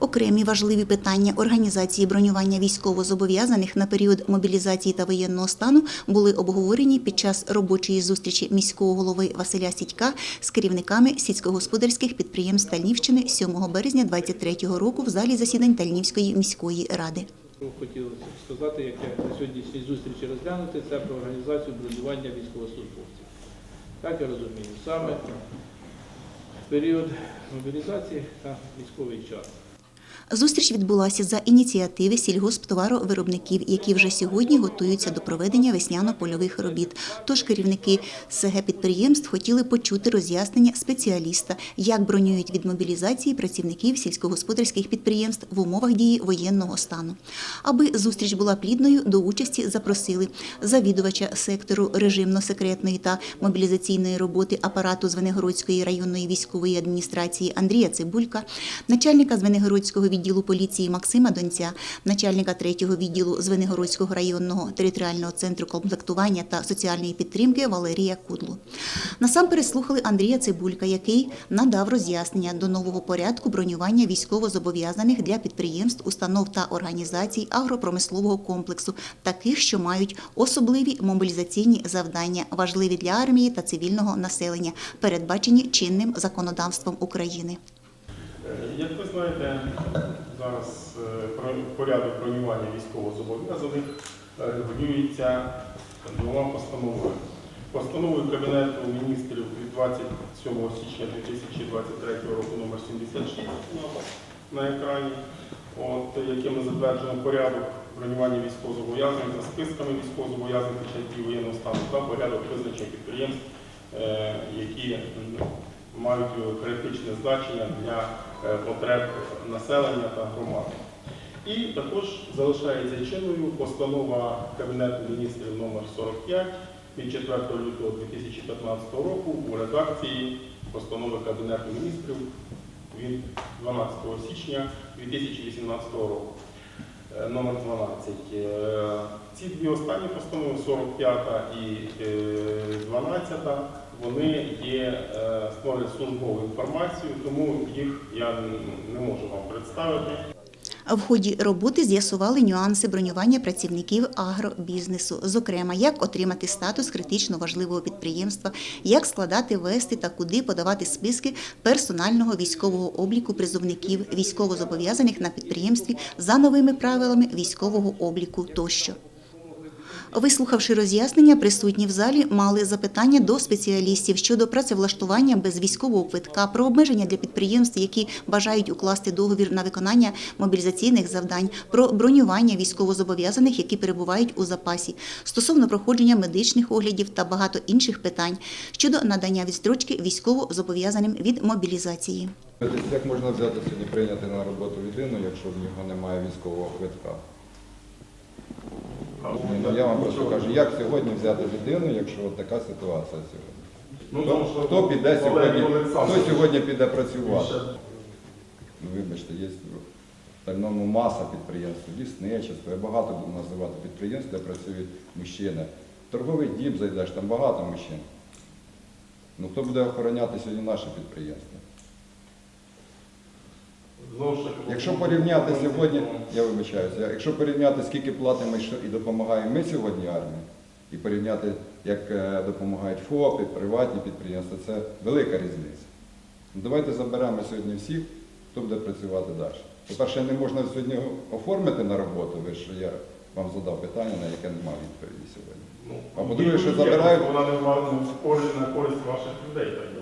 Окремі важливі питання організації бронювання військовозобов'язаних на період мобілізації та воєнного стану були обговорені під час робочої зустрічі міського голови Василя Сідька з керівниками сільськогосподарських підприємств Тальнівщини 7 березня 2023 року в залі засідань Тальнівської міської ради. Хотілося б сказати, яке на сьогоднішній зустрічі розглянути, це про організацію бронювання військовослужбовців. Так я розумію, саме в період мобілізації та військовий час. Зустріч відбулася за ініціативи сільгосптоваровиробників, які вже сьогодні готуються до проведення весняно-польових робіт. Тож керівники СГ підприємств хотіли почути роз'яснення спеціаліста, як бронюють від мобілізації працівників сільськогосподарських підприємств в умовах дії воєнного стану. Аби зустріч була плідною, до участі запросили завідувача сектору режимно-секретної та мобілізаційної роботи апарату Звенигородської районної військової адміністрації Андрія Цибулька, начальника Звенигородського відділу поліції Максима Донця, начальника 3-го відділу Звенигородського районного територіального центру комплектування та соціальної підтримки Валерія Кудлу. Насамперед слухали Андрія Цибулька, який надав роз'яснення до нового порядку бронювання військовозобов'язаних для підприємств, установ та організацій агропромислового комплексу, таких, що мають особливі мобілізаційні завдання, важливі для армії та цивільного населення, передбачені чинним законодавством України. Е, Як ви знаєте, зараз е, порядок бронювання військовозобов'язаних е, регулюється двома постановами. Постановою Кабінету міністрів від 27 січня 2023 року номер 76 на екрані, от, якими затверджено порядок бронювання військовозобов'язаних за списками військовозобов'язаних під час дії воєнного стану та порядок визначення підприємств, які м, мають критичне значення для е, потреб населення та громади. І також залишається чинною постанова Кабінету міністрів номер 45 від 4 лютого 2015 року у редакції постанови Кабінету міністрів від 12 січня 2018 року. Е, Номер 12. Е, Ці дві останні постанови, 45 і е, 12, вони є е, створюють службову інформацію, тому їх я не можу вам представити. В ході роботи з'ясували нюанси бронювання працівників агробізнесу, зокрема, як отримати статус критично важливого підприємства, як складати, вести та куди подавати списки персонального військового обліку призовників, військовозобов'язаних на підприємстві за новими правилами військового обліку тощо. Вислухавши роз'яснення, присутні в залі мали запитання до спеціалістів щодо працевлаштування без військового квитка, про обмеження для підприємств, які бажають укласти договір на виконання мобілізаційних завдань, про бронювання військовозобов'язаних, які перебувають у запасі, стосовно проходження медичних оглядів та багато інших питань щодо надання відстрочки військовозобов'язаним від мобілізації. Як можна взяти сьогодні прийняти на роботу людину, якщо в нього немає військового квитка? Ну, я вам просто кажу, як сьогодні взяти людину, якщо от така ситуація сьогодні? Ну, Хто, хто піде сьогодні, хто сьогодні піде працювати? Ну, Вибачте, є в Тальному маса підприємств, лісничество, я багато буду називати підприємств, де працюють мужчини. Торговий дім зайдеш, там багато мужчин. Ну хто буде охороняти сьогодні наше підприємство? Якщо порівняти сьогодні, я вибачаюся, якщо порівняти, скільки платимо і допомагаємо ми сьогодні армії, і порівняти, як е, допомагають ФОПи, приватні підприємства, це велика різниця. Ну, Давайте заберемо сьогодні всіх, хто буде працювати далі. По-перше, не можна сьогодні оформити на роботу, ви ж я вам задав питання, на яке немає відповіді сьогодні. ну, А по-друге, що забирають- Вона не на користь ваших людей, так би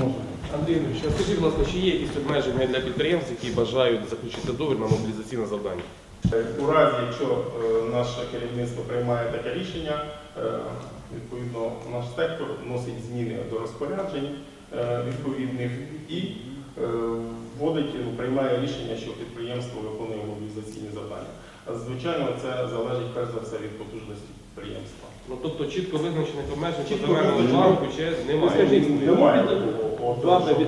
мовити. Андрій Юрійович, а скажіть, будь ласка, чи є якісь обмеження для підприємств, які бажають заключити договір на мобілізаційне завдання? У разі, якщо е, наше керівництво приймає таке рішення, е, відповідно наш сектор вносить зміни до розпоряджень е, відповідних і вводить, ну, приймає рішення, що підприємство виконує мобілізаційні завдання. Звичайно, це залежить перш за все від потужності підприємства. Ну тобто чітко визначених обмежень земельному визначено. банку ще немає. Немає такого.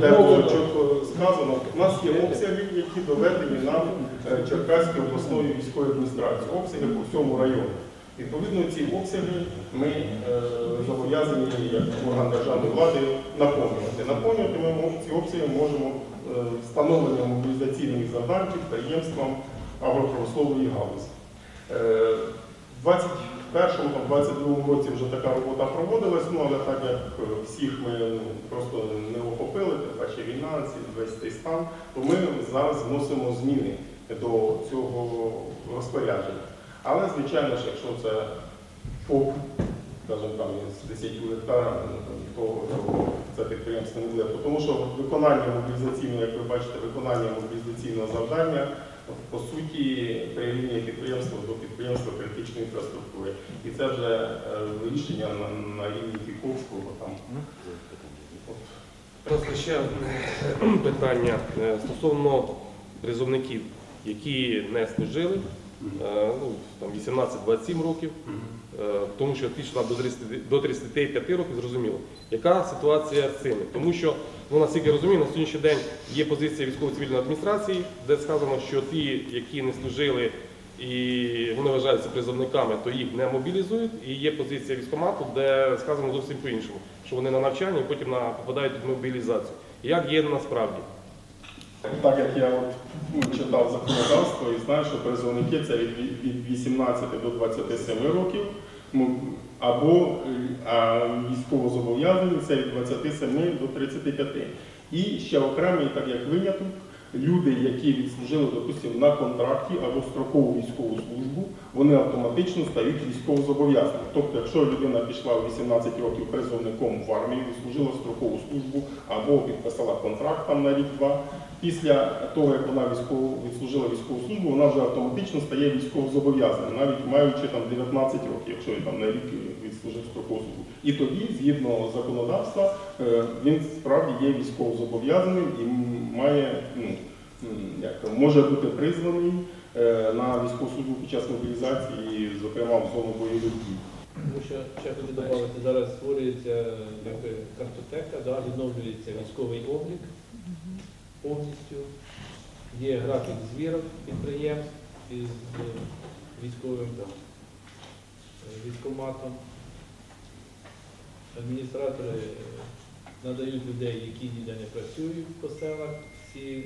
Де чітко сказано. У нас є обсяги, які доведені нам е, Черкаською обласною військовою адміністрацією, обсяги по всьому району. Відповідно, ці обсяги ми е, зобов'язані як орган державної влади наповнювати. Наповнювати ми ці обсяги можемо е, встановленням мобілізаційних завдань підприємствам агропромислової галузі. Е, В 21-22 році вже така робота проводилась, ну але так як е, всіх ми ну, просто не охопили, паче війна, весь цей стан, то ми зараз вносимо зміни до цього розпорядження. Але, звичайно ж, якщо це ФОП, скажімо, там із 10 гектарами, ну, то, то це підприємство не буде. Тому що виконання мобілізаційного, як ви бачите, виконання мобілізаційного завдання по суті прирівнює підприємство до підприємства критичної інфраструктури. І це вже е, рішення на, на рівні Фіковського там. От. Просто ще одне питання е, стосовно призовників, які не служили, е, ну, там 18-27 років, е, тому що пішла до 30 до 35 років, зрозуміло. Яка ситуація з цими? Тому що, ну, наскільки я розумію, на сьогоднішній день є позиція військово-цивільної адміністрації, де сказано, що ті, які не служили і вони вважаються призовниками, то їх не мобілізують. І є позиція військкомату, де сказано зовсім по-іншому, що вони на навчанні і потім на, попадають під мобілізацію. Як є насправді? Так як я от, ну, читав законодавство і знаю, що призовники це від, від 18 до 27 років, ну, або а військовозобов'язані це від 27 до 35. І ще окремий, так як виняток, люди, які відслужили, допустимо, на контракті або строкову військову службу, вони автоматично стають військовозобов'язаними. Тобто, якщо людина пішла у 18 років призовником в армію, відслужила строкову службу або підписала контракт там на рік-два, після того, як вона військово, відслужила військову службу, вона вже автоматично стає військовозобов'язаним, навіть маючи там 19 років, якщо там на рік відслужив строкову службу. І тоді, згідно законодавства, е, він справді є військовозобов'язаним і має, ну, як, може бути призваний е, на військову службу під час мобілізації, зокрема в зону бойових дій. Тому що ще хочу додати, зараз створюється якби, картотека, да, відновлюється військовий облік повністю. Є графік звірок підприємств із е, військовим е, військоматом. Адміністратори надають людей, які ніде не працюють по селах, всі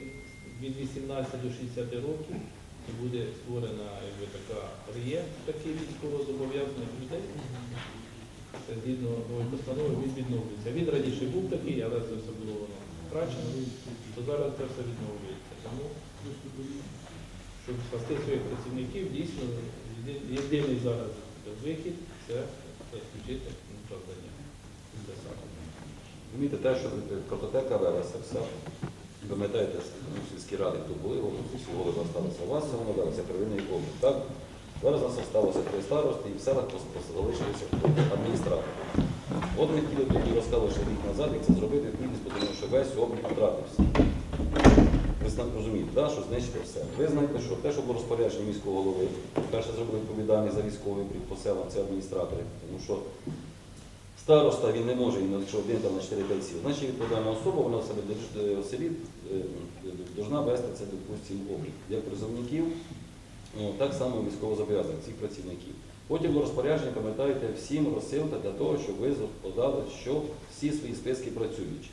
від 18 до 60 років. І буде створена якби, така реєстр такий військовозобов'язаних людей. Це згідно постанови він відновлюється. Він раніше був такий, але це все було воно втрачено, то зараз це все відновлюється. Тому, щоб спасти своїх працівників, дійсно єдиний зараз вихід це включити ну, завдання. Розумієте, те, що картотека велася вся. Пам'ятаєте, сільські ради, хто були, сільські залишилися у вас, воно велося первинний облік. Так? Зараз нас залишилося три старости і в селах залишилися адміністратори. От ми хотіли тоді розказали, що рік назад, як це зробити, тому що весь облік втратився. Ви розумієте, да, що знищити все. Ви знаєте, що те, що було розпорядження міського голови, перше зробили відповідальність за військовий облік по селам, це адміністратори. Тому що Староста він не може, якщо один на 4-5 сіл. Значить відповідальна особа, вона в себе держ- в селі е, вести це, допустимо, облік. Як призовників, так само військовозобов'язаних цих працівників. Потім було розпорядження, пам'ятаєте, всім розсилка для того, щоб ви подали, що всі свої списки працюючі.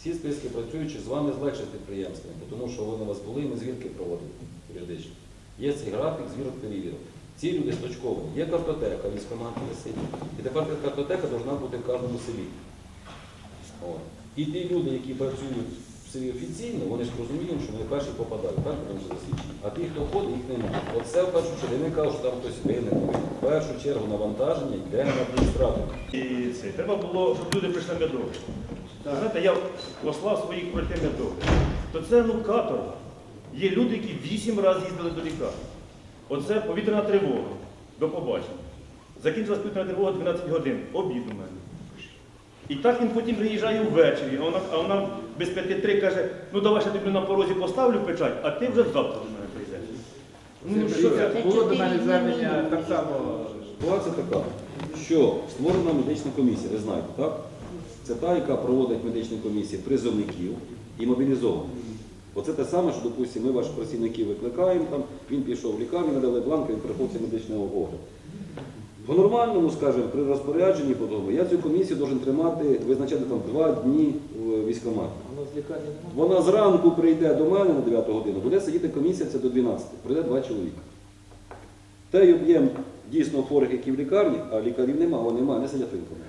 Всі списки працюючі з вами злегшить підприємством, тому що вони у вас були, і ми звірки проводили періодично. Є цей графік, звірок перевірок. Ці люди сточковані. Є картотека, військомат висить. І тепер ця картотека повинна бути в кожному селі. От. І ті люди, які працюють в селі офіційно, вони ж розуміють, що вони перші попадають, так, тому що засвідчені. А ті, хто ходить, їх немає. Оце в першу чергу. Я не кажу, що там хтось винен. В першу чергу навантаження йде на адміністратора. І це треба було, щоб люди прийшли медові. Знаєте, я послав своїх пройти медові. То це ну каторга. Є люди, які вісім разів їздили до лікарні. Оце повітряна тривога. До побачення. Закінчилась повітряна тривога 12 годин. Обід у мене. І так він потім приїжджає ввечері, а вона, а вона без п'яти три каже, ну давай ще тобі на порозі поставлю печать, а ти вже завтра до мене прийдеш. Ну, що це? Було до мене звернення так само. Ситуація така, що створена медична комісія, ви знаєте, так? Це та, яка проводить медичні комісії призовників і мобілізованих. Оце те саме, що, допустимо, ми ваших працівників викликаємо, там, він пішов в лікарню, надали бланк, він приходить медичного огляду. По-нормальному, скажімо, при розпорядженні подобу, я цю комісію должен тримати, визначати там два дні в немає. Вона зранку прийде до мене на 9 годину, буде сидіти комісія це до 12, прийде два чоловіка. Той об'єм дійсно хворих, які в лікарні, а лікарів нема, вони немає, не сидять в воєнкоматі.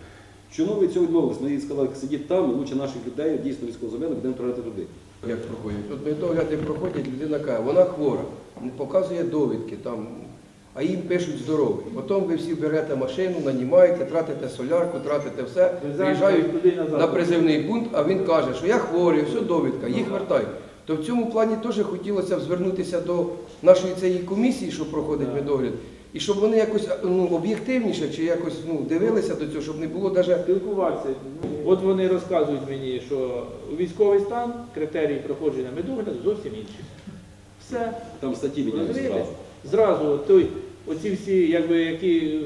Чому ви цього відмовились? Ми їй сказали, сидіть там, і лучше наших людей, дійсно військовозам'яних, будемо відправляти туди. Як проходять. От медогляди проходять, людина каже, вона хвора, не показує довідки, там, а їм пишуть здоровий. Потім ви всі берете машину, нанімаєте, тратите солярку, тратите все, приїжджають на призивний пункт, а він каже, що я хворий, все довідка, їх вертають. То в цьому плані теж хотілося б звернутися до нашої цієї комісії, що проходить медогляд, і щоб вони якось ну, об'єктивніше чи якось ну, дивилися до цього, щоб не було навіть спілкуватися. От вони розказують мені, що у військовий стан критерії проходження медогляду зовсім інші. Все. Там статті міняють зразу. Зразу той, оці всі, якби які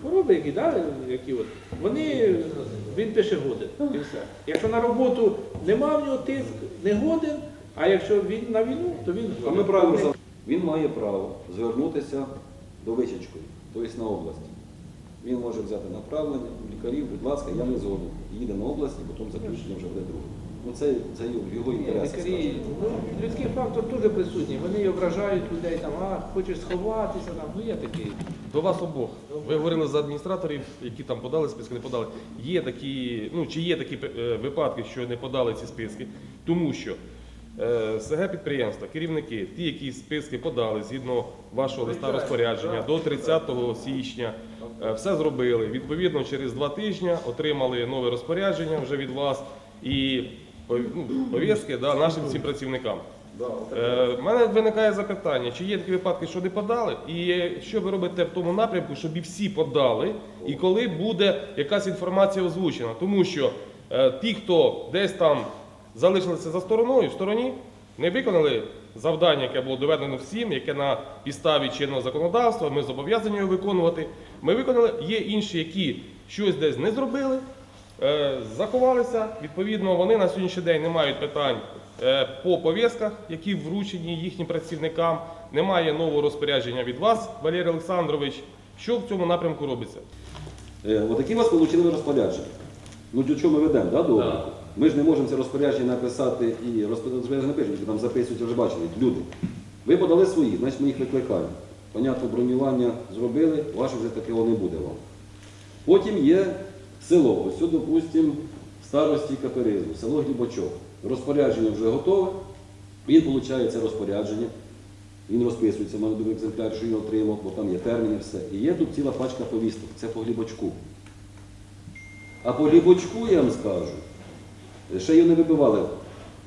хвороби, які, да, які от, вони, він пише годин і все. Якщо на роботу нема в нього тиск, не годен, а якщо він на війну, то він А ми правильно. Він має право звернутися до вичечкою, тобто на область. Він може взяти направлення у лікарів, будь ласка, я не згоден. Їде на область і потім заключення вже буде друге. Ну це, це його Ні, інтересах. лікарі, ну, людський фактор дуже присутній. Вони ображають людей, там, а хочеш сховатися, там, ну є такі. До вас обох. Ви говорили за адміністраторів, які там подали списки, не подали. Є такі, ну чи є такі е, випадки, що не подали ці списки, тому що СГ підприємства, керівники, ті, які списки подали згідно вашого листа розпорядження до 30 січня, е, все зробили. Відповідно, через два тижні отримали нове розпорядження вже від вас і ну, повістки да, нашим всім працівникам. Е, У мене виникає запитання, чи є такі випадки, що не подали, і що ви робите в тому напрямку, щоб і всі подали, і коли буде якась інформація озвучена. Тому що е, ті, хто десь там залишилися за стороною, в стороні, не виконали завдання, яке було доведено всім, яке на підставі чинного законодавства, ми зобов'язані його виконувати. Ми виконали, є інші, які щось десь не зробили, Е, Заховалися, відповідно, вони на сьогоднішній день не мають питань е, по пов'язках, які вручені їхнім працівникам. Немає нового розпорядження від вас, Валерій Олександрович. Що в цьому напрямку робиться? Е, Отакі у вас отримали розпорядження. Ну до чого ми ведемо, да, до обліку? Ми ж не можемо це розпорядження написати і розпорядження не пишемо, там записують, вже бачили, люди. Ви подали свої, значить ми їх викликаємо. Понятно, бронювання зробили, ваше вже такого не буде вам. Потім є село, ось, сюди, допустимо, старості Каперизму, село Глібочок. Розпорядження вже готове, він отримує це розпорядження, він розписується, в мене другий екземпляр, що він отримав, бо там є терміни, все. І є тут ціла пачка повісток, це по Глібочку. А по Глібочку, я вам скажу, ще його не вибивали.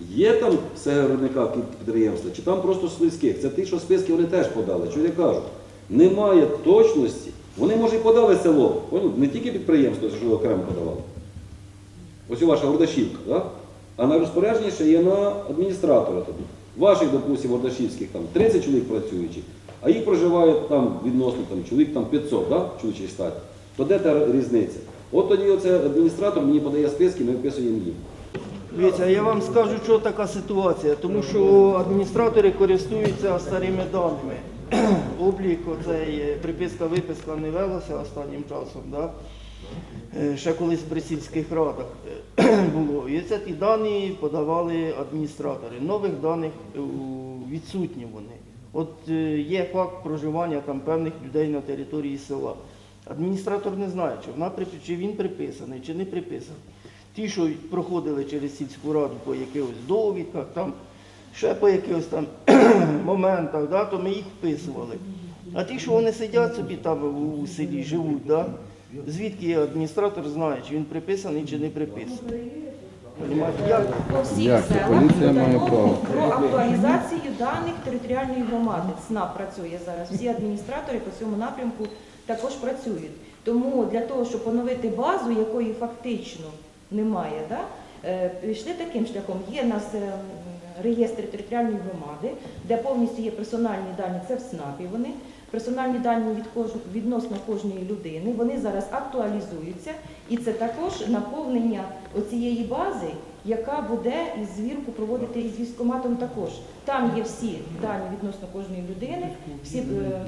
Є там все виробника підприємства, чи там просто списких? Це ті, що списки вони теж подали. Що я кажу? Немає точності. Вони, може, і подали село. Поняли? Не тільки підприємство, що окремо подавали. Ось ваша Гордашівка, да? а на розпорядженні ще є на адміністратора тобі. Ваших, допустимо, Гордашівських там 30 чоловік працюючих, а їх проживає там відносно там, чоловік там 500, да? чоловічій статі. То де та різниця? От тоді оце адміністратор мені подає списки, ми виписуємо їм. Дивіться, я вам скажу, що така ситуація, тому що адміністратори користуються старими даними. Облік оцей е, приписка-виписка не велася останнім часом, да? Е, ще колись при сільських радах е, було. І це ті дані подавали адміністратори. Нових даних відсутні вони. От є факт проживання там певних людей на території села. Адміністратор не знає, чи, вона, чи він приписаний, чи не приписаний. Ті, що проходили через сільську раду по якихось довідках, там, ще по якихось там моментах, да, то ми їх вписували. А ті, що вони сидять собі там у, у селі, живуть, да, звідки адміністратор знає, чи він приписаний, чи не приписаний. Як? по всіх Як? селах Поліція має право. про актуалізацію даних територіальної громади. СНАП працює зараз. Всі адміністратори по цьому напрямку також працюють. Тому для того, щоб поновити базу, якої фактично немає, да, е, пішли таким шляхом. Є у нас е, реєстр територіальної громади, де повністю є персональні дані, це в СНАПі вони. Персональні дані від кож... відносно кожної людини, вони зараз актуалізуються, і це також наповнення оцієї бази, яка буде із звірку проводити із військоматом також. Там є всі дані відносно кожної людини, всі е,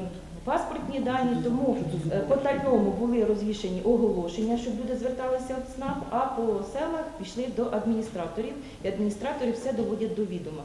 паспортні дані. Тому е, по тальному були розвішені оголошення, щоб люди зверталися в ЦНАП, а по селах пішли до адміністраторів, і адміністратори все доводять до відома.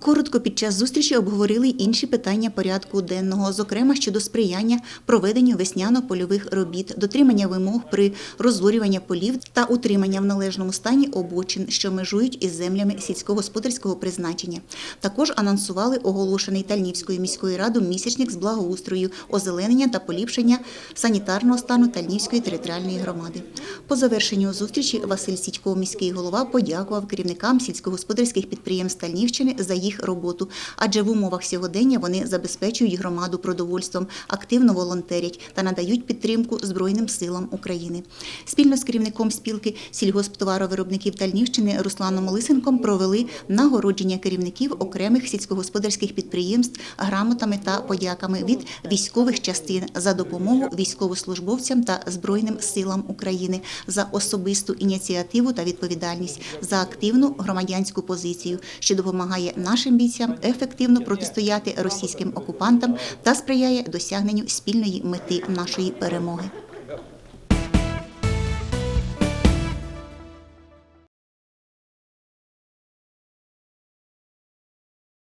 Коротко під час зустрічі обговорили інші питання порядку денного, зокрема щодо сприяння проведенню весняно-польових робіт, дотримання вимог при розорюванні полів та утримання в належному стані обочин, що межують із землями сільськогосподарського призначення. Також анонсували оголошений Тальнівською міською радою місячник з благоустрою, озеленення та поліпшення санітарного стану Тальнівської територіальної громади. По завершенню зустрічі Василь Сідько, міський голова, подякував керівникам сільськогосподарських підприємств Тальнівщини за їх роботу, адже в умовах сьогодення вони забезпечують громаду продовольством, активно волонтерять та надають підтримку Збройним силам України. Спільно з керівником спілки сільгосптоваровиробників Тальнівщини Русланом Лисенком провели нагородження керівників окремих сільськогосподарських підприємств грамотами та подяками від військових частин за допомогу військовослужбовцям та Збройним силам України за особисту ініціативу та відповідальність за активну громадянську позицію, що допомагає нашим бійцям ефективно протистояти російським окупантам та сприяє досягненню спільної мети нашої перемоги.